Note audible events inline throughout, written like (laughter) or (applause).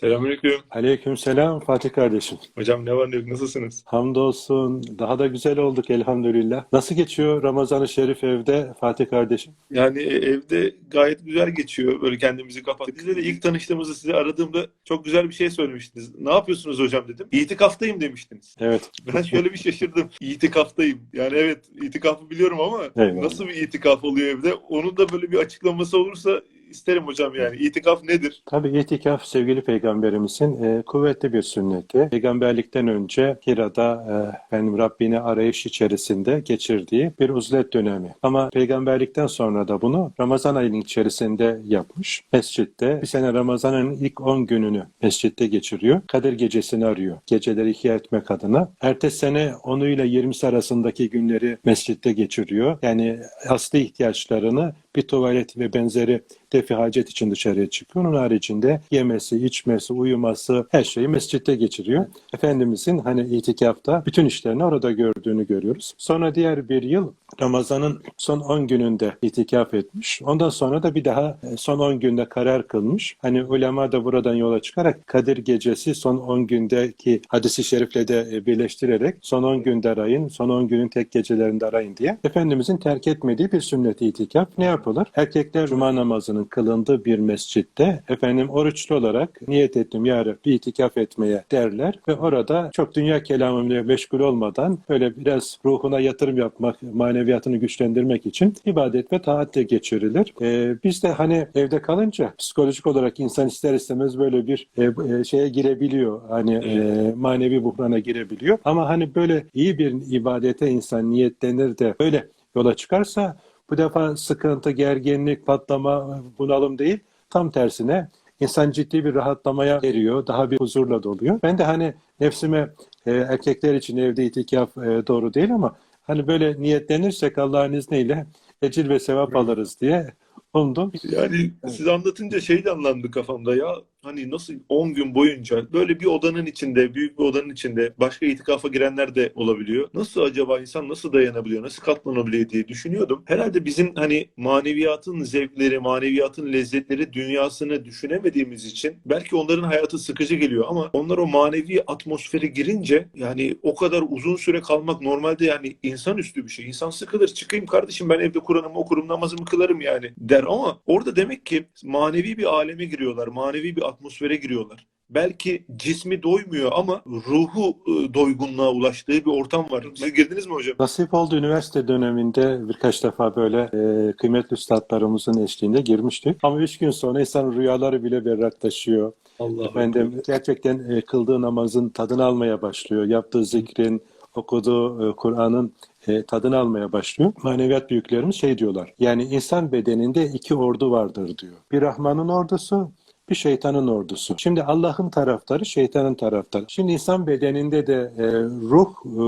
Selamünaleyküm. Aleykümselam Fatih kardeşim. Hocam ne var ne yok nasılsınız? Hamdolsun. Daha da güzel olduk elhamdülillah. Nasıl geçiyor Ramazan-ı Şerif evde Fatih kardeşim? Yani e, evde gayet güzel geçiyor. Böyle kendimizi kapattık. Size de ilk tanıştığımızda size aradığımda çok güzel bir şey söylemiştiniz. Ne yapıyorsunuz hocam dedim. İtikaftayım demiştiniz. Evet. Ben şöyle bir şaşırdım. İtikaftayım. Yani evet itikafı biliyorum ama Eyvallah. nasıl bir itikaf oluyor evde? Onun da böyle bir açıklaması olursa isterim hocam yani. İtikaf nedir? Tabii itikaf sevgili peygamberimizin e, kuvvetli bir sünneti. Peygamberlikten önce Hira'da e, efendim Rabbini arayış içerisinde geçirdiği bir uzlet dönemi. Ama peygamberlikten sonra da bunu Ramazan ayının içerisinde yapmış. Mescitte bir sene Ramazan'ın ilk 10 gününü mescitte geçiriyor. Kadir gecesini arıyor. Geceleri ihya etmek adına. Ertesi sene 10'u ile 20'si arasındaki günleri mescitte geçiriyor. Yani asli ihtiyaçlarını bir tuvalet ve benzeri defi hacet için dışarıya çıkıyor. Onun haricinde yemesi, içmesi, uyuması her şeyi mescitte geçiriyor. Efendimizin hani itikafta bütün işlerini orada gördüğünü görüyoruz. Sonra diğer bir yıl Ramazan'ın son 10 gününde itikaf etmiş. Ondan sonra da bir daha e, son 10 günde karar kılmış. Hani ulema da buradan yola çıkarak Kadir Gecesi son 10 gündeki hadisi şerifle de e, birleştirerek son 10 günde arayın, son 10 günün tek gecelerinde arayın diye. Efendimizin terk etmediği bir sünnet itikaf ne yapılır? Erkekler cuma namazının kılındığı bir mescitte efendim oruçlu olarak niyet ettim ya Rabbi itikaf etmeye derler ve orada çok dünya kelamıyla meşgul olmadan böyle biraz ruhuna yatırım yapmak, maneviyatını güçlendirmek için ibadet ve taatle geçirilir. Ee, biz de hani evde kalınca psikolojik olarak insan ister istemez böyle bir e, e, şeye girebiliyor. Hani e, manevi buhrana girebiliyor. Ama hani böyle iyi bir ibadete insan niyetlenir de böyle yola çıkarsa bu defa sıkıntı, gerginlik, patlama, bunalım değil. Tam tersine insan ciddi bir rahatlamaya eriyor. Daha bir huzurla doluyor. Ben de hani nefsime e, erkekler için evde itikaf e, doğru değil ama hani böyle niyetlenirsek Allah'ın izniyle ecir ve sevap alırız diye umdum. Yani siz anlatınca şey de anlandı kafamda ya. Hani nasıl 10 gün boyunca böyle bir odanın içinde, büyük bir odanın içinde başka itikafa girenler de olabiliyor. Nasıl acaba insan nasıl dayanabiliyor, nasıl katlanabiliyor diye düşünüyordum. Herhalde bizim hani maneviyatın zevkleri, maneviyatın lezzetleri dünyasını düşünemediğimiz için belki onların hayatı sıkıcı geliyor ama onlar o manevi atmosfere girince yani o kadar uzun süre kalmak normalde yani insanüstü bir şey. İnsan sıkılır. Çıkayım kardeşim ben evde Kur'an'ımı okurum, namazımı kılarım yani der ama orada demek ki manevi bir aleme giriyorlar. Manevi bir atmosfere giriyorlar. Belki cismi doymuyor ama ruhu e, doygunluğa ulaştığı bir ortam var. Siz girdiniz mi hocam? Nasip oldu üniversite döneminde birkaç defa böyle e, kıymetli üstadlarımızın eşliğinde girmiştik. Ama üç gün sonra insan rüyaları bile berraklaşıyor. Allah Efendim gerçekten e, kıldığı namazın tadını almaya başlıyor. Yaptığı zikrin, okuduğu e, Kur'an'ın e, tadını almaya başlıyor. Maneviyat büyüklerimiz şey diyorlar. Yani insan bedeninde iki ordu vardır diyor. Bir Rahman'ın ordusu, bir şeytanın ordusu. Şimdi Allah'ın taraftarı, şeytanın taraftarı. Şimdi insan bedeninde de e, ruh e,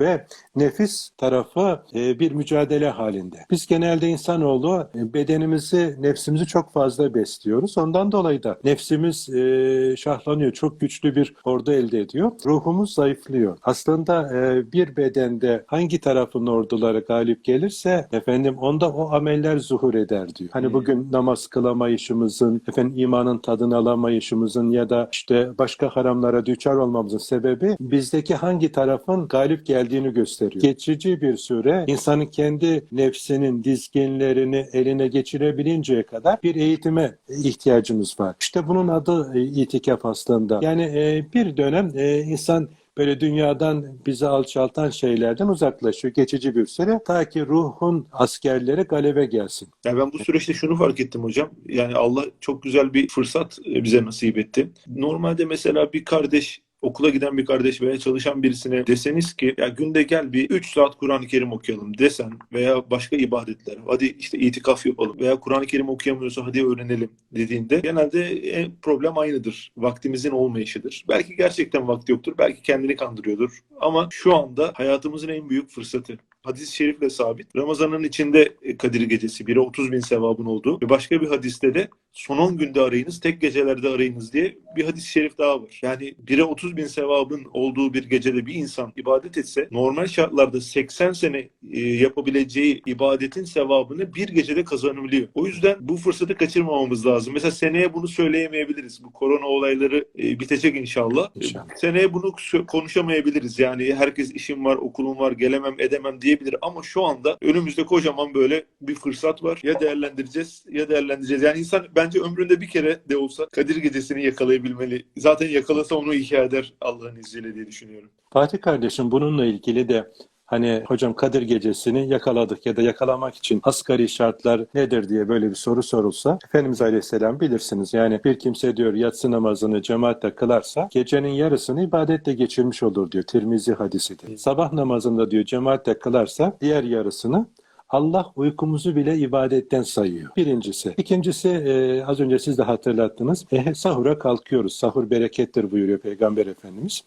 ve nefis tarafı e, bir mücadele halinde. Biz genelde insanoğlu e, bedenimizi, nefsimizi çok fazla besliyoruz. Ondan dolayı da nefsimiz e, şahlanıyor. Çok güçlü bir ordu elde ediyor. Ruhumuz zayıflıyor. Aslında bir bedende hangi tarafın orduları galip gelirse efendim onda o ameller zuhur eder diyor. Hani bugün namaz kılamayışımızın, efendim imanın tadını alamayışımızın ya da işte başka haramlara düçar olmamızın sebebi bizdeki hangi tarafın galip geldiğini gösteriyor. Geçici bir süre insanın kendi nefsinin dizginlerini eline geçirebilinceye kadar bir eğitime ihtiyacımız var. İşte bunun adı e, itikaf aslında. Yani e, bir dönem e, insan böyle dünyadan bizi alçaltan şeylerden uzaklaşıyor geçici bir süre ta ki ruhun askerleri galebe gelsin. Ya ben bu süreçte şunu fark ettim hocam. Yani Allah çok güzel bir fırsat bize nasip etti. Normalde mesela bir kardeş okula giden bir kardeş veya çalışan birisine deseniz ki ya günde gel bir 3 saat Kur'an-ı Kerim okuyalım desen veya başka ibadetler hadi işte itikaf yapalım veya Kur'an-ı Kerim okuyamıyorsa hadi öğrenelim dediğinde genelde en problem aynıdır. Vaktimizin olmayışıdır. Belki gerçekten vakti yoktur. Belki kendini kandırıyordur. Ama şu anda hayatımızın en büyük fırsatı. Hadis-i şerifle sabit. Ramazanın içinde e, Kadir Gecesi 1'e 30 bin sevabın olduğu ve başka bir hadiste de son 10 günde arayınız, tek gecelerde arayınız diye bir hadis-i şerif daha var. Yani 1'e 30 bin sevabın olduğu bir gecede bir insan ibadet etse normal şartlarda 80 sene e, yapabileceği ibadetin sevabını bir gecede kazanabiliyor. O yüzden bu fırsatı kaçırmamamız lazım. Mesela seneye bunu söyleyemeyebiliriz. Bu korona olayları e, bitecek inşallah. İnşallah. Seneye bunu konuşamayabiliriz. Yani herkes işim var, okulum var, gelemem, edemem diyebilir. Ama şu anda önümüzde kocaman böyle bir fırsat var. Ya değerlendireceğiz ya değerlendireceğiz. Yani insan bence ömründe bir kere de olsa Kadir Gecesi'ni yakalayabilmeli. Zaten yakalasa onu ihya eder Allah'ın izniyle diye düşünüyorum. Fatih kardeşim bununla ilgili de hani hocam Kadir Gecesi'ni yakaladık ya da yakalamak için asgari şartlar nedir diye böyle bir soru sorulsa Efendimiz Aleyhisselam bilirsiniz. Yani bir kimse diyor yatsı namazını cemaatle kılarsa gecenin yarısını ibadetle geçirmiş olur diyor. Tirmizi hadisidir. Sabah namazında diyor cemaatle kılarsa diğer yarısını Allah uykumuzu bile ibadetten sayıyor. Birincisi. İkincisi e, az önce siz de hatırlattınız. E, sahura kalkıyoruz. Sahur berekettir buyuruyor Peygamber Efendimiz.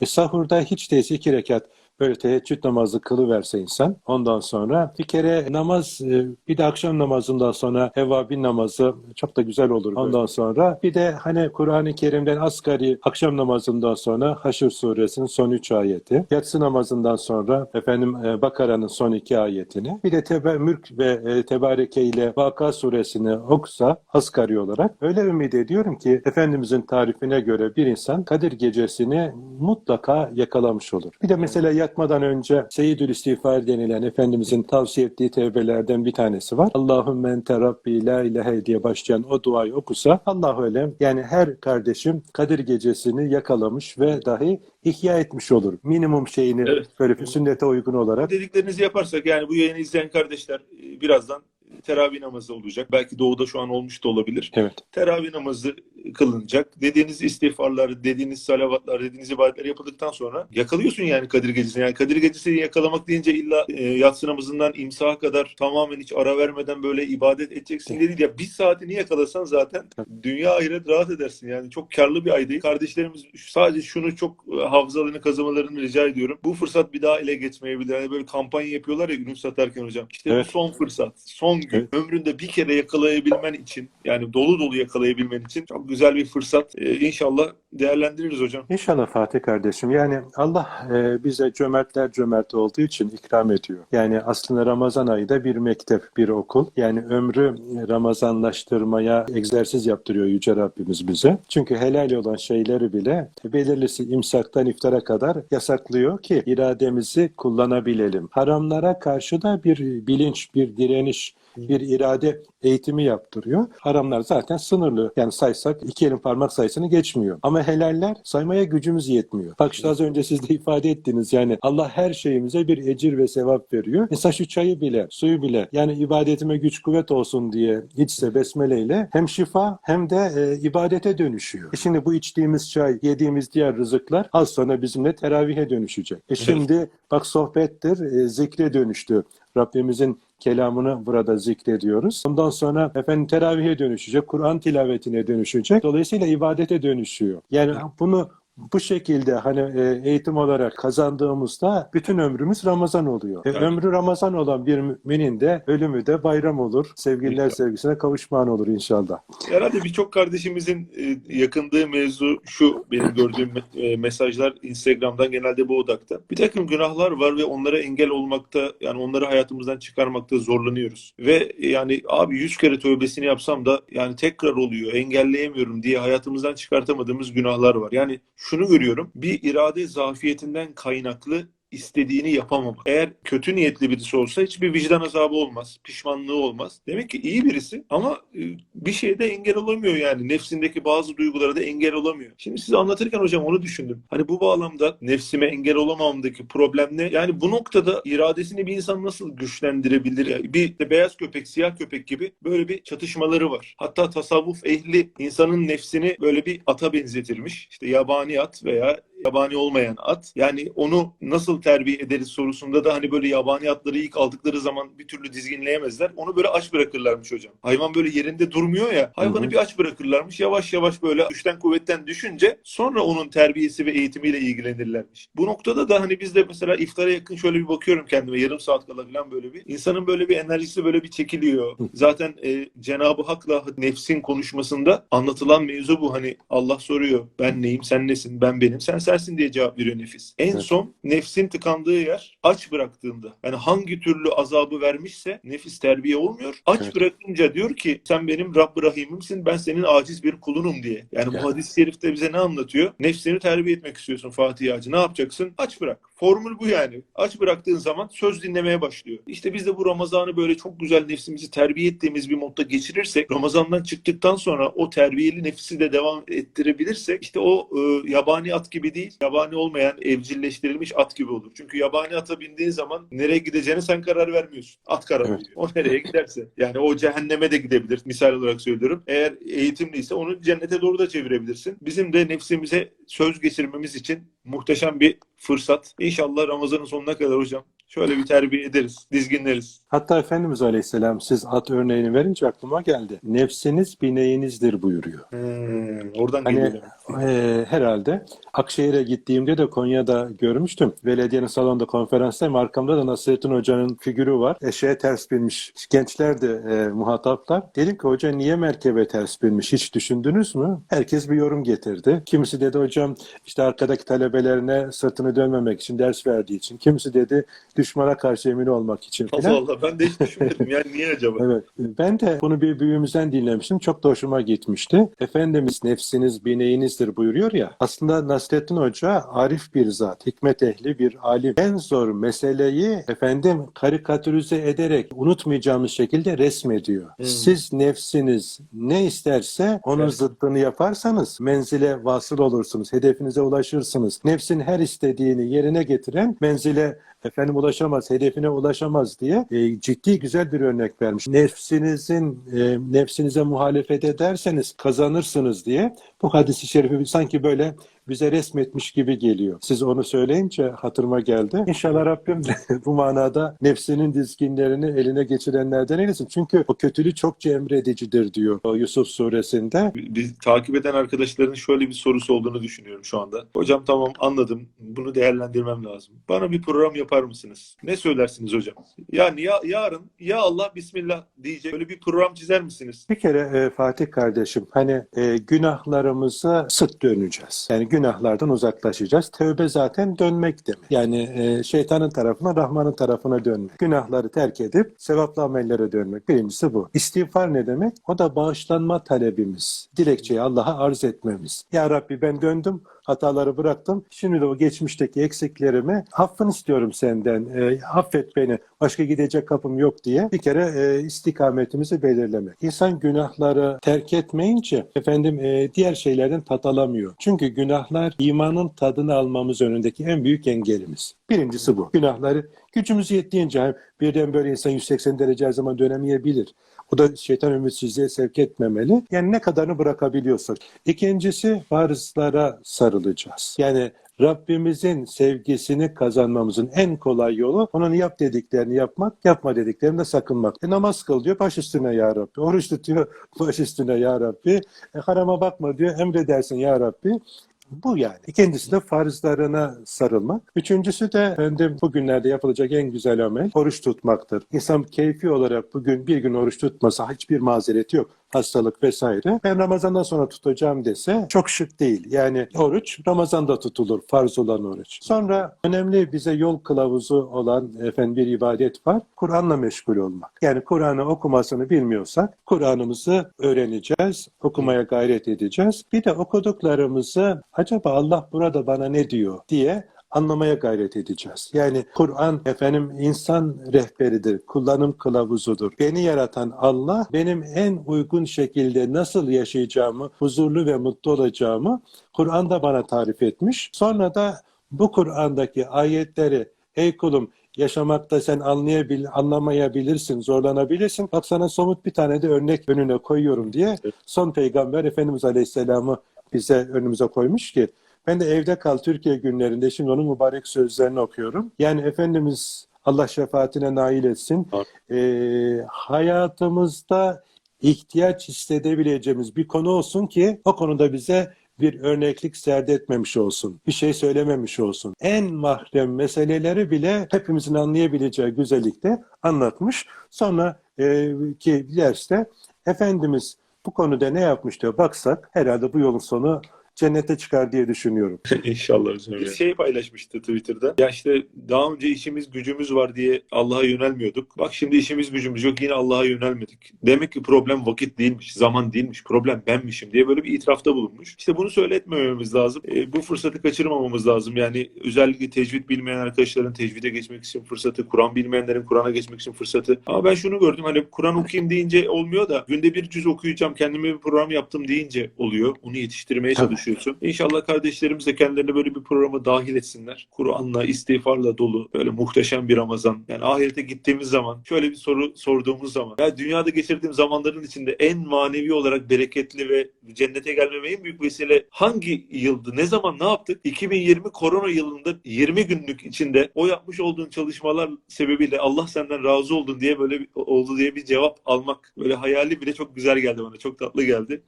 E, sahurda hiç değilse iki rekat böyle teheccüd namazı kılıverse insan ondan sonra bir kere namaz e, bir de akşam namazından sonra evvabin namazı çok da güzel olur. Ondan sonra bir de hani Kur'an-ı Kerim'den asgari akşam namazından sonra Haşr suresinin son üç ayeti yatsı namazından sonra efendim e, Bakara'nın son iki ayetini bir de Tebe, Mülk ve e, Tebareke ile Vaka suresini okusa asgari olarak öyle ümit ediyorum ki Efendimizin tarifine göre bir insan Kadir gecesini mutlaka yakalamış olur. Bir de mesela yatmadan önce Seyyidül İstiğfar denilen Efendimizin tavsiye ettiği tevbelerden bir tanesi var. Allahümme ente Rabbi la ilahe diye başlayan o duayı okusa Allah öyle yani her kardeşim Kadir gecesini yakalamış ve dahi ihya etmiş olur. Minimum şeyini Evet. böyle sünnete uygun olarak. Dediklerinizi yaparsak yani bu yayını izleyen kardeşler e, birazdan teravih namazı olacak. Belki doğuda şu an olmuş da olabilir. Evet. teravih namazı kılınacak. Dediğiniz istiğfarlar, dediğiniz salavatlar, dediğiniz ibadetler yapıldıktan sonra yakalıyorsun yani Kadir Gecesi'ni. Yani Kadir Gecesi'ni yakalamak deyince illa e, yatsı namazından imsaha kadar tamamen hiç ara vermeden böyle ibadet edeceksin dedi ya. Bir saatini yakalasan zaten dünya ahiret rahat edersin. Yani çok karlı bir ay değil. Kardeşlerimiz sadece şunu çok e, hafızalarını kazımalarını rica ediyorum. Bu fırsat bir daha ele geçmeyebilir. Yani böyle kampanya yapıyorlar ya ürün satarken hocam. İşte Evet. bu son fırsat. Son gün. Ömründe bir kere yakalayabilmen için yani dolu dolu yakalayabilmen için çok güzel bir fırsat. Ee, inşallah değerlendiririz hocam. İnşallah Fatih kardeşim. Yani Allah e, bize cömertler cömert olduğu için ikram ediyor. Yani aslında Ramazan ayı da bir mektep, bir okul. Yani ömrü Ramazanlaştırmaya egzersiz yaptırıyor Yüce Rabbimiz bize. Çünkü helal olan şeyleri bile belirlisi imsaktan iftara kadar yasaklıyor ki irademizi kullanabilelim. Haramlara karşı da bir bilinç, bir direniş, bir irade eğitimi yaptırıyor. Haramlar zaten sınırlı. Yani saysak iki elin parmak sayısını geçmiyor. Ama helaller saymaya gücümüz yetmiyor. Bak işte az önce siz de ifade ettiniz yani Allah her şeyimize bir ecir ve sevap veriyor. Mesela şu çayı bile, suyu bile yani ibadetime güç kuvvet olsun diye içse besmeleyle hem şifa hem de e, ibadete dönüşüyor. E şimdi bu içtiğimiz çay, yediğimiz diğer rızıklar az sonra bizimle teravihe dönüşecek. E şimdi bak sohbettir, e, zikre dönüştü. Rabbimizin kelamını burada zikrediyoruz. Ondan sonra efendim teravihe dönüşecek, Kur'an tilavetine dönüşecek. Dolayısıyla ibadete dönüşüyor. Yani bunu bu şekilde hani e, eğitim olarak kazandığımızda bütün ömrümüz Ramazan oluyor. E, Evet. ömrü Ramazan olan bir müminin de ölümü de bayram olur. Sevgililer İnşallah. sevgisine kavuşman olur inşallah. Herhalde birçok kardeşimizin e, yakındığı mevzu şu benim gördüğüm e, mesajlar Instagram'dan genelde bu odakta. Bir takım günahlar var ve onlara engel olmakta yani onları hayatımızdan çıkarmakta zorlanıyoruz. Ve yani abi yüz kere tövbesini yapsam da yani tekrar oluyor engelleyemiyorum diye hayatımızdan çıkartamadığımız günahlar var. Yani şunu görüyorum. Bir irade zafiyetinden kaynaklı istediğini yapamamak. Eğer kötü niyetli birisi olsa hiçbir vicdan azabı olmaz, pişmanlığı olmaz. Demek ki iyi birisi ama e, bir şeyde engel olamıyor yani. Nefsindeki bazı duygulara da engel olamıyor. Şimdi size anlatırken hocam onu düşündüm. Hani bu bağlamda nefsime engel olamamdaki problem ne? Yani bu noktada iradesini bir insan nasıl güçlendirebilir? Yani bir de beyaz köpek, siyah köpek gibi böyle bir çatışmaları var. Hatta tasavvuf ehli insanın nefsini böyle bir ata benzetirmiş. İşte yabani at veya yabani olmayan at. Yani onu nasıl terbiye ederiz sorusunda da hani böyle yabani atları ilk aldıkları zaman bir türlü dizginleyemezler. Onu böyle aç bırakırlarmış hocam. Hayvan böyle yerinde durmuyor ya. Hayvanı Hı hı. bir aç bırakırlarmış. Yavaş yavaş böyle güçten kuvvetten düşünce sonra onun terbiyesi ve eğitimiyle ilgilenirlermiş. Bu noktada da hani biz de mesela iftara yakın şöyle bir bakıyorum kendime yarım saat kala falan böyle bir. İnsanın böyle bir enerjisi böyle bir çekiliyor. Zaten e, Cenab-ı Hak'la nefsin konuşmasında anlatılan mevzu bu. Hani Allah soruyor ben neyim sen nesin ben benim sen sensin diye cevap veriyor nefis. En Evet. son nefsin tıkandığı yer aç bıraktığında. Yani hangi türlü azabı vermişse nefis terbiye olmuyor. Aç Evet. bırakınca diyor ki sen benim Rabb-ı Rahim'imsin ben senin aciz bir kulunum diye. Yani bu Evet. hadis-i şerifte bize ne anlatıyor? Nefsini terbiye etmek istiyorsun Fatih Hacı. Ne yapacaksın? Aç bırak. Formül bu yani. Aç bıraktığın zaman söz dinlemeye başlıyor. İşte biz de bu Ramazan'ı böyle çok güzel nefsimizi terbiye ettiğimiz bir modda geçirirsek Ramazan'dan çıktıktan sonra o terbiyeli nefsi de devam ettirebilirsek işte o e, yabani at gibi değil, yabani olmayan evcilleştirilmiş at gibi olur. Çünkü yabani ata bindiğin zaman nereye gideceğine sen karar vermiyorsun. At karar Evet. veriyor. O nereye giderse. Yani o cehenneme de gidebilir. Misal olarak söylüyorum. Eğer eğitimliyse onu cennete doğru da çevirebilirsin. Bizim de nefsimize söz geçirmemiz için muhteşem bir fırsat. İnşallah Ramazan'ın sonuna kadar hocam şöyle bir terbiye ederiz, dizginleriz. Hatta Efendimiz Aleyhisselam siz at örneğini verince aklıma geldi. Nefsiniz bineğinizdir buyuruyor. Hmm, oradan Hani geliyor. e, herhalde Akşehir'e gittiğimde de Konya'da görmüştüm. Belediyenin salonunda konferanstayım. Arkamda da Nasrettin Hoca'nın figürü var. Eşeğe ters binmiş. Gençler de e, muhataplar. Dedim ki hoca niye merkebe ters binmiş? Hiç düşündünüz mü? Herkes bir yorum getirdi. Kimisi dedi hocam işte arkadaki talebelerine sırtını dönmemek için ders verdiği için. Kimisi dedi düşmana karşı emin olmak için Allah falan. Allah ben de hiç düşünmedim. Yani niye acaba? (laughs) Evet. Ben de bunu bir büyüğümüzden dinlemiştim. Çok da hoşuma gitmişti. Efendimiz nefsiniz bineğinizdir buyuruyor ya. Aslında Nasrettin Hoca arif bir zat, hikmet ehli bir alim. En zor meseleyi efendim karikatürize ederek unutmayacağımız şekilde resmediyor. Hmm. Siz nefsiniz ne isterse onun Evet. zıttını yaparsanız menzile vasıl olursunuz, hedefinize ulaşırsınız. Nefsin her istediğini yerine getiren menzile efendim ulaşamaz, hedefine ulaşamaz diye e, ciddi güzel bir örnek vermiş. Nefsinizin e, nefsinize muhalefet ederseniz kazanırsınız diye bu hadisi şerifi sanki böyle bize resmetmiş gibi geliyor. Siz onu söyleyince hatırıma geldi. İnşallah Rabbim (laughs) bu manada nefsinin dizginlerini eline geçirenlerden eylesin. Çünkü o kötülüğü çok cemredicidir diyor Yusuf suresinde. Biz takip eden arkadaşların şöyle bir sorusu olduğunu düşünüyorum şu anda. Hocam tamam anladım. Bunu değerlendirmem lazım. Bana bir program yapar mısınız? Ne söylersiniz hocam? Yani ya yarın ya Allah Bismillah diyecek böyle bir program çizer misiniz? Bir kere e, Fatih kardeşim hani e, günahlarımıza sık döneceğiz. Yani günahlardan uzaklaşacağız. Tövbe zaten dönmek demek. Yani e, şeytanın tarafına, Rahman'ın tarafına dönmek. Günahları terk edip sevaplı amellere dönmek. Birincisi bu. İstiğfar ne demek? O da bağışlanma talebimiz. Dilekçeyi Allah'a arz etmemiz. Ya Rabbi ben döndüm, hataları bıraktım. Şimdi de o geçmişteki eksiklerimi affını istiyorum senden. E, affet beni. Başka gidecek kapım yok diye bir kere e, istikametimizi belirlemek. İnsan günahları terk etmeyince efendim e, diğer şeylerden tat alamıyor. Çünkü günahlar imanın tadını almamız önündeki en büyük engelimiz. Birincisi bu. Günahları gücümüz yettiğince birden böyle insan 180 derece her zaman dönemeyebilir. O da şeytan ümitsizliğe sevk etmemeli. Yani ne kadarını bırakabiliyorsak. İkincisi farzlara sarılacağız. Yani Rabbimizin sevgisini kazanmamızın en kolay yolu onun yap dediklerini yapmak, yapma dediklerini de sakınmak. E, namaz kıl diyor, baş üstüne ya Rabbi. Oruç tutuyor, (laughs) baş üstüne ya Rabbi. E, harama bakma diyor, emredersin ya Rabbi. Bu yani. İkincisi de farzlarına sarılmak. Üçüncüsü de efendim bugünlerde yapılacak en güzel amel oruç tutmaktır. İnsan keyfi olarak bugün bir gün oruç tutmasa hiçbir mazereti yok. Hastalık vesaire. Ben Ramazan'dan sonra tutacağım dese çok şık değil. Yani oruç Ramazan'da tutulur. Farz olan oruç. Sonra önemli bize yol kılavuzu olan efendim bir ibadet var. Kur'an'la meşgul olmak. Yani Kur'an'ı okumasını bilmiyorsak Kur'an'ımızı öğreneceğiz. Okumaya gayret edeceğiz. Bir de okuduklarımızı acaba Allah burada bana ne diyor diye anlamaya gayret edeceğiz. Yani Kur'an efendim insan rehberidir, kullanım kılavuzudur. Beni yaratan Allah benim en uygun şekilde nasıl yaşayacağımı, huzurlu ve mutlu olacağımı Kur'an'da bana tarif etmiş. Sonra da bu Kur'an'daki ayetleri ey kulum yaşamakta sen anlayabil, anlamayabilirsin, zorlanabilirsin. Bak sana somut bir tane de örnek önüne koyuyorum diye son peygamber Efendimiz Aleyhisselam'ı bize önümüze koymuş ki Ben de evde kal Türkiye günlerinde şimdi onun mübarek sözlerini okuyorum. Yani Efendimiz Allah şefaatine nail etsin. Ee, hayatımızda ihtiyaç hissedebileceğimiz bir konu olsun ki o konuda bize bir örneklik serdetmemiş olsun. Bir şey söylememiş olsun. En mahrem meseleleri bile hepimizin anlayabileceği güzellikte anlatmış. Sonra e, ki derste Efendimiz bu konuda ne yapmış diye baksak herhalde bu yolun sonu cennete çıkar diye düşünüyorum. (laughs) İnşallah hocam. Bir şey paylaşmıştı Twitter'da. Ya işte daha önce işimiz gücümüz var diye Allah'a yönelmiyorduk. Bak şimdi işimiz gücümüz yok yine Allah'a yönelmedik. Demek ki problem vakit değilmiş, zaman değilmiş. Problem benmişim diye böyle bir itirafta bulunmuş. İşte bunu söyletmememiz lazım. E, bu fırsatı kaçırmamamız lazım. Yani özellikle tecvid bilmeyen arkadaşların tecvide geçmek için fırsatı, Kur'an bilmeyenlerin Kur'an'a geçmek için fırsatı. Ama ben şunu gördüm hani Kur'an okuyayım deyince olmuyor da günde bir cüz okuyacağım, kendime bir program yaptım deyince oluyor. Onu yetiştirmeye Tabii. Çalışıyorsun. İnşallah kardeşlerimiz de kendilerini böyle bir programa dahil etsinler. Kur'an'la, istiğfarla dolu böyle muhteşem bir Ramazan. Yani ahirete gittiğimiz zaman şöyle bir soru sorduğumuz zaman ya dünyada geçirdiğim zamanların içinde en manevi olarak bereketli ve cennete gelmeme en büyük vesile hangi yıldı? Ne zaman ne yaptık? 2020 korona yılında 20 günlük içinde o yapmış olduğun çalışmalar sebebiyle Allah senden razı oldun diye böyle bir, oldu diye bir cevap almak böyle hayali bile çok güzel geldi bana. Çok tatlı geldi.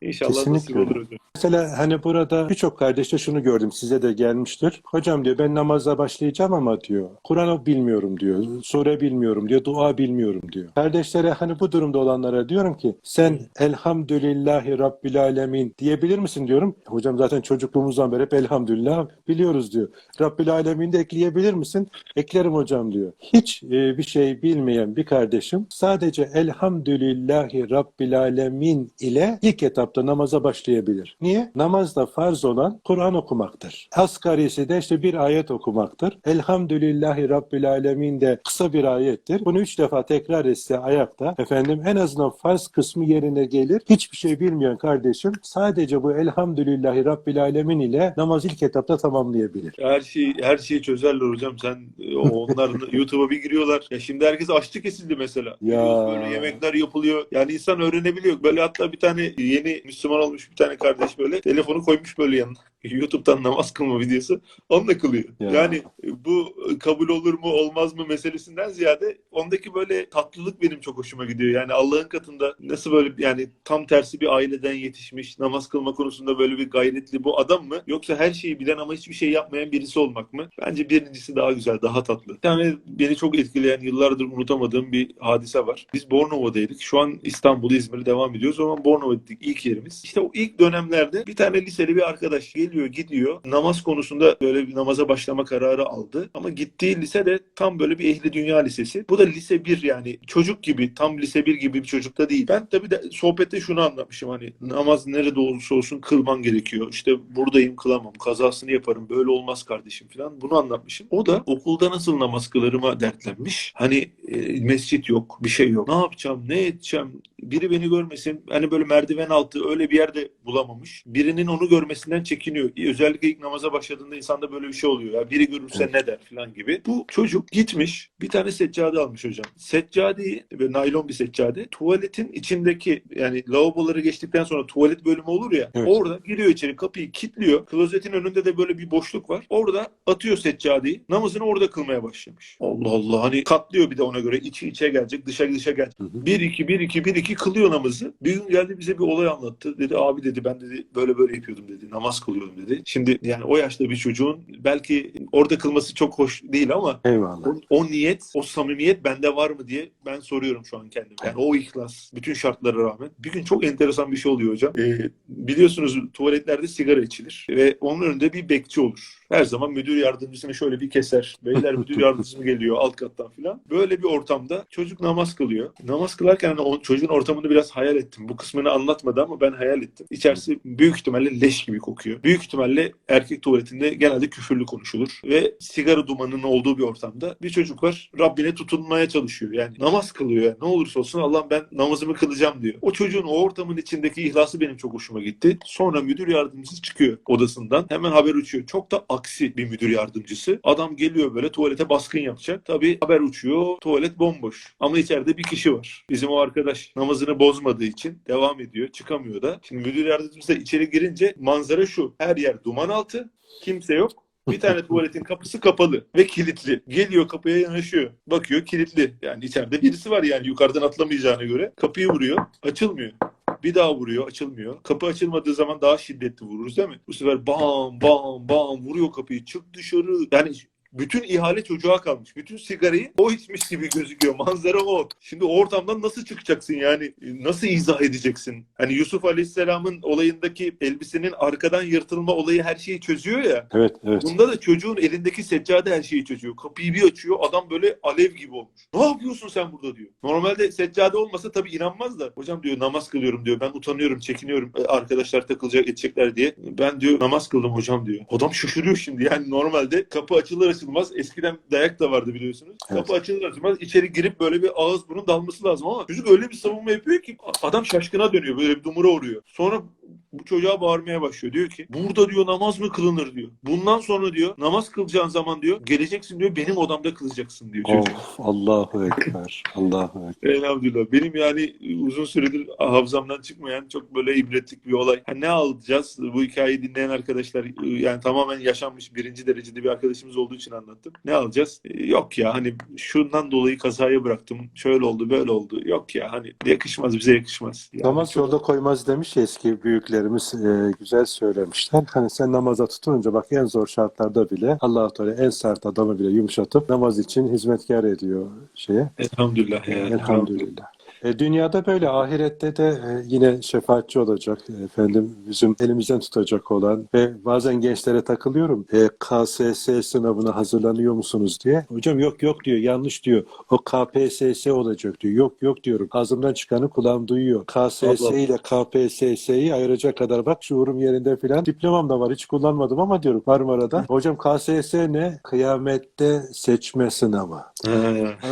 İnşallah nasip Kesinlikle. olur hocam. Mesela hani burada birçok kardeşte şunu gördüm size de gelmiştir. Hocam diyor ben namaza başlayacağım ama diyor Kur'an'ı bilmiyorum diyor. Sure bilmiyorum diyor. Dua bilmiyorum diyor. Kardeşlere hani bu durumda olanlara diyorum ki sen elhamdülillahi rabbil alemin diyebilir misin diyorum. Hocam zaten çocukluğumuzdan beri hep elhamdülillah biliyoruz diyor. Rabbil alemin de ekleyebilir misin? Eklerim hocam diyor. Hiç e, bir şey bilmeyen bir kardeşim sadece elhamdülillahi rabbil alemin ile ilk etapta namaza başlayabilir. Niye? Namazda farz olan Kur'an okumaktır. Asgarisi de işte bir ayet okumaktır. Elhamdülillahi rabbil alemin de kısa bir ayettir. Bunu üç defa tekrar etse ayakta efendim en azından farz kısmı yerine gelir. Hiçbir şey bilmeyen kardeşim sadece bu elhamdülillahi rabbil alemin ile namaz ilk etapta tamamlayabilir. Her şeyi her şeyi çözerler hocam. Sen e, onlar (laughs) YouTube'a bir giriyorlar. Ya şimdi herkes açlık kesildi mesela. Ya. Böyle yemekler yapılıyor. Yani insan öğrenebiliyor. Böyle hatta bir tane yeni Müslüman olmuş bir tane kardeş böyle telefonu koymuş böyle yanına. YouTube'dan namaz kılma videosu. Onunla kılıyor. Ya. Yani bu kabul olur mu olmaz mı meselesinden ziyade ondaki böyle tatlılık benim çok hoşuma gidiyor. Yani Allah'ın katında nasıl böyle yani tam tersi bir aileden yetişmiş namaz kılma konusunda böyle bir gayretli bu adam mı? Yoksa her şeyi bilen ama hiçbir şey yapmayan birisi olmak mı? Bence birincisi daha güzel, daha tatlı. Tane beni çok etkileyen, yıllardır unutamadığım bir hadise var. Biz Bornova'daydık. Şu an İstanbul, İzmir'e devam ediyoruz. O zaman Bornova'daydık ilk yerimiz. İşte o ilk dönemlerde bir tane liseli bir arkadaş geliyor gidiyor. Namaz konusunda böyle bir namaza başlama kararı aldı. Ama gittiği lise de tam böyle bir ehli dünya lisesi. Bu da lise 1 yani çocuk gibi tam lise 1 gibi bir çocuk da değil. Ben tabii de sohbette şunu anlatmışım hani namaz nerede olursa olsun kılman gerekiyor. İşte buradayım kılamam. Kazasını yaparım. Böyle olmaz kardeşim falan. Bunu anlatmışım. O da okulda nasıl namaz kılarıma dertlenmiş. Hani e, mescit yok, bir şey yok. Ne yapacağım, ne edeceğim? Biri beni görmesin. Hani böyle merdiven altı öyle bir yerde bulamamış. Birinin onu görmesinden çekiniyor. Özellikle ilk namaza başladığında insanda böyle bir şey oluyor. Ya biri görürse ne der falan gibi. Bu çocuk gitmiş bir tane seccade almış hocam. Seccadeyi böyle naylon bir seccade. Tuvaletin içindeki yani lavaboları geçtikten sonra tuvalet bölümü olur ya. Evet. Orada giriyor içeri kapıyı kilitliyor. Klozetin önünde de böyle bir boşluk var. Orada atıyor seccadeyi. Namazını orada kılmaya başlamış. Allah Allah hani katlıyor bir de ona göre. içi içe gelecek dışa dışa gelecek. 1-2-1-2-1-2 ki kılıyor namazı. Bir gün geldi bize bir olay anlattı. Dedi abi dedi ben dedi böyle böyle yapıyordum dedi. Namaz kılıyordum dedi. Şimdi yani o yaşta bir çocuğun belki orada kılması çok hoş değil ama O, o niyet, o samimiyet bende var mı diye ben soruyorum şu an kendime. Yani o ihlas bütün şartlara rağmen. Bir gün çok enteresan bir şey oluyor hocam. Ee, biliyorsunuz tuvaletlerde sigara içilir ve onun önünde bir bekçi olur. Her zaman müdür yardımcısını şöyle bir keser. Beyler müdür (laughs) yardımcısı mı geliyor alt kattan filan. Böyle bir ortamda çocuk namaz kılıyor. Namaz kılarken hani o çocuğun ortamını biraz hayal ettim. Bu kısmını anlatmadı ama ben hayal ettim. İçerisi büyük ihtimalle leş gibi kokuyor. Büyük ihtimalle erkek tuvaletinde genelde küfürlü konuşulur. Ve sigara dumanının olduğu bir ortamda bir çocuk var. Rabbine tutunmaya çalışıyor. Yani namaz kılıyor. Yani. Ne olursa olsun Allah'ım ben namazımı kılacağım diyor. O çocuğun o ortamın içindeki ihlası benim çok hoşuma gitti. Sonra müdür yardımcısı çıkıyor odasından. Hemen haber uçuyor. Çok da aksi bir müdür yardımcısı. Adam geliyor böyle tuvalete baskın yapacak. Tabii haber uçuyor. Tuvalet bomboş. Ama içeride bir kişi var. Bizim o arkadaş namazını bozmadığı için devam ediyor. Çıkamıyor da. Şimdi müdür yardımcısı da içeri girince manzara şu. Her yer duman altı. Kimse yok. Bir tane (laughs) tuvaletin kapısı kapalı ve kilitli. Geliyor kapıya yanaşıyor. Bakıyor kilitli. Yani içeride birisi var yani yukarıdan atlamayacağına göre. Kapıyı vuruyor. Açılmıyor. Bir daha vuruyor, açılmıyor. Kapı açılmadığı zaman daha şiddetli vururuz değil mi? Bu sefer bam bam bam vuruyor kapıyı. Çık dışarı. Yani bütün ihale çocuğa kalmış. Bütün sigarayı o içmiş gibi gözüküyor. Manzara o. Şimdi o ortamdan nasıl çıkacaksın yani? Nasıl izah edeceksin? Hani Yusuf Aleyhisselam'ın olayındaki elbisenin arkadan yırtılma olayı her şeyi çözüyor ya. Evet, evet. Bunda da çocuğun elindeki seccade her şeyi çözüyor. Kapıyı bir açıyor adam böyle alev gibi olmuş. Ne yapıyorsun sen burada diyor. Normalde seccade olmasa tabii inanmaz da. Hocam diyor namaz kılıyorum diyor. Ben utanıyorum, çekiniyorum. E, Arkadaşlar takılacak edecekler diye. Ben diyor namaz kıldım hocam diyor. Adam şaşırıyor şimdi. Yani normalde kapı açılır açılmaz. Eskiden dayak da vardı biliyorsunuz. Evet. Kapı açılır açılmaz içeri girip böyle bir ağız burun dalması lazım ama çocuk öyle bir savunma yapıyor ki adam şaşkına dönüyor. Böyle bir dumura uğruyor. Sonra bu çocuğa bağırmaya başlıyor. Diyor ki burada diyor namaz mı kılınır diyor. Bundan sonra diyor namaz kılacağın zaman diyor geleceksin diyor benim odamda kılacaksın diyor çocuk. Of, Allahu Ekber. Allahu Ekber. Elhamdülillah. Benim yani uzun süredir hafızamdan çıkmayan çok böyle ibretlik bir olay. Ha, ne alacağız? Bu hikayeyi dinleyen arkadaşlar yani tamamen yaşanmış birinci derecede bir arkadaşımız olduğu için anlattım. Ne alacağız? Ee, Yok ya hani şundan dolayı kazaya bıraktım. Şöyle oldu böyle oldu. Yok ya hani yakışmaz bize yakışmaz. Yani Namaz çok- yolda koymaz demiş ya eski büyüklerimiz e, güzel söylemişler. Hani sen namaza tutununca bak en zor şartlarda bile Allah-u Teala en sert adamı bile yumuşatıp namaz için hizmetkar ediyor şeye. Elhamdülillah ya. Elhamdülillah. E, dünyada böyle, ahirette de e, yine şefaatçi olacak efendim bizim elimizden tutacak olan ve bazen gençlere takılıyorum. E, KSS sınavına hazırlanıyor musunuz diye. Hocam yok yok diyor, yanlış diyor. O KPSS olacak diyor. Yok yok diyorum. Ağzımdan çıkanı kulağım duyuyor. KSS Allah. ile KPSS'yi ayıracak kadar bak şuurum yerinde filan. Diplomam da var hiç kullanmadım ama diyorum Marmara'da. Hocam KSS ne? Kıyamette seçme sınavı.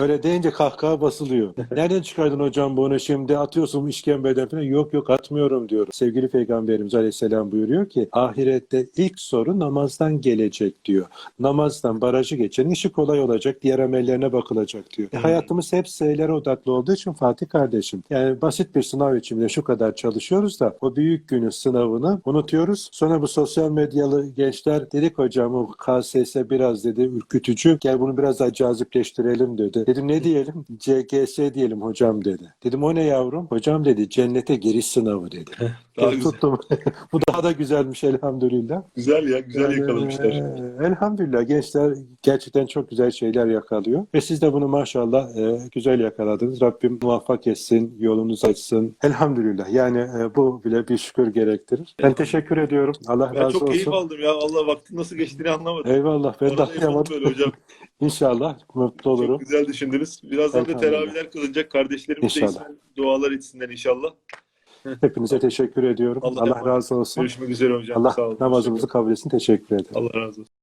Öyle deyince kahkaha basılıyor. (laughs) Nereden çıkardın hocam bunu şimdi atıyorsun işkembeden falan. Yok yok atmıyorum diyor. Sevgili Peygamberimiz Aleyhisselam buyuruyor ki ahirette ilk soru namazdan gelecek diyor. Namazdan barajı geçenin işi kolay olacak. Diğer amellerine bakılacak diyor. E, Hmm. hayatımız hep sayılara odaklı olduğu için Fatih kardeşim. Yani basit bir sınav için bile şu kadar çalışıyoruz da o büyük günün sınavını unutuyoruz. Sonra bu sosyal medyalı gençler dedik hocam o KSS biraz dedi ürkütücü. Gel bunu biraz daha cazipleştirelim dedi. Dedim ne diyelim? CGS diyelim hocam dedi. Dedim o ne yavrum? Hocam dedi cennete giriş sınavı dedi. Daha güzel. tuttum. (laughs) bu daha da güzelmiş elhamdülillah. Güzel ya güzel yakalamışlar. Ee, elhamdülillah gençler gerçekten çok güzel şeyler yakalıyor. Ve siz de bunu maşallah e, güzel yakaladınız. Rabbim muvaffak etsin, yolunuz açsın. Elhamdülillah. Yani e, bu bile bir şükür gerektirir. Ben teşekkür ediyorum. Allah Ben razı çok keyif olsun. aldım ya. Allah vaktin nasıl geçtiğini anlamadım. Eyvallah. Ben de böyle hocam. (laughs) İnşallah mutlu olurum. Çok güzel düşündünüz. Birazdan da teravihler kılınacak. Kardeşlerimiz de İnşallah. Dualar etsinler inşallah. Hepinize teşekkür ediyorum. Allah Allah razı olsun. Görüşmek üzere hocam. Allah Sağ olun. namazımızı kabul etsin. Teşekkür ederim. Allah razı olsun.